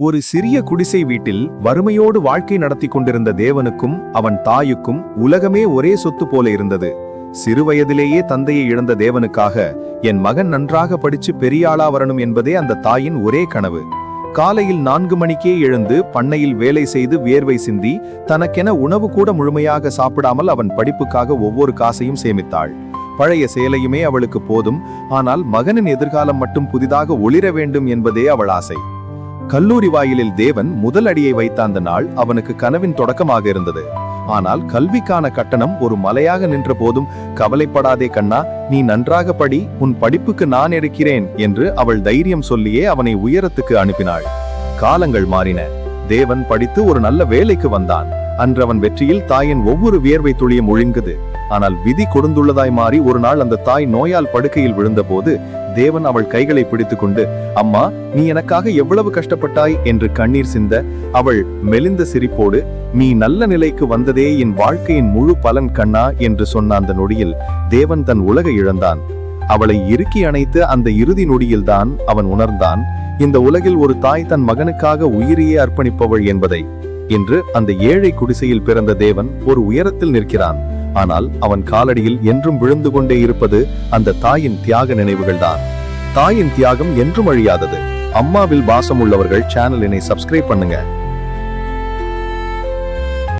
ஒரு சிறிய குடிசை வீட்டில் வறுமையோடு வாழ்க்கை நடத்தி கொண்டிருந்த தேவனுக்கும் அவன் தாயுக்கும் உலகமே ஒரே சொத்து போல இருந்தது. சிறுவயதிலேயே தந்தையை இழந்த தேவனுக்காக என் மகன் நன்றாக படிச்சு பெரியாளா வரணும் என்பதே அந்த தாயின் ஒரே கனவு. காலையில் நான்கு மணிக்கே எழுந்து பண்ணையில் வேலை செய்து வியர்வை சிந்தி தனக்கென உணவு கூட முழுமையாக சாப்பிடாமல் அவன் படிப்புக்காக ஒவ்வொரு காசையும் சேமித்தாள். பழைய சேலையுமே அவளுக்கு போதும் ஆனால் மகனின் எதிர்காலம் மட்டும் புதிதாக ஒளிர வேண்டும் என்பதே அவள் ஆசை. கல்லூரி வாயிலில் தேவன் முதல் அடியை வைத்த அந்த நாள் அவனுக்கு கனவின் தொடக்கமாக இருந்தது. ஆனால் கல்விக்கான கட்டணம் ஒரு மலையாக நின்ற போதும் கவலைப்படாதே கண்ணா நீ நன்றாக படி உன் படிப்புக்கு நான் இருக்கிறேன் என்று அவள் தைரியம் சொல்லியே அவனை உயரத்துக்கு அனுப்பினாள். காலங்கள் மாறின. தேவன் படித்து ஒரு நல்ல வேலைக்கு வந்தான். அன்று அவன் வெற்றியில் தாயின் ஒவ்வொரு வியர்வை துளியும் ஒழுங்குது. ஆனால் விதி கொடுந்துள்ளதாய் மாறி ஒரு நாள் அந்த தாய் நோயால் படுக்கையில் விழுந்தபோது தேவன் அவள் கைகளை பிடித்துக்கொண்டு அம்மா நீ எனக்காக எவ்வளவு கஷ்டப்பட்டாய்? என்று கண்ணீர் சிந்த அவள் மெலிந்த சிரிப்போடு நீ நல்ல நிலைக்கு வந்ததே என் வாழ்க்கையின் முழு பலன் கண்ணா என்று சொன்ன அந்த நொடியில் தேவன் தன் உலகை இழந்தான். அவளை இறுக்கி அணைத்து அந்த இறுதி நொடியில்தான் அவன் உணர்ந்தான் இந்த உலகில் ஒரு தாய் தன் மகனுக்காக உயிரையே அர்ப்பணிப்பவள் என்பதை. இன்று அந்த ஏழை குடிசையில் பிறந்த தேவன் ஒரு உயரத்தில் நிற்கிறான். ஆனால் அவன் காலடியில் என்றும் விழுந்து கொண்டே இருப்பது அந்த தாயின் தியாக நினைவுகள்தான். தாயின் தியாகம் என்றும் அழியாதது. அம்மாவில் பாசம் உள்ளவர்கள் சேனலினை சப்ஸ்கிரைப் பண்ணுங்க.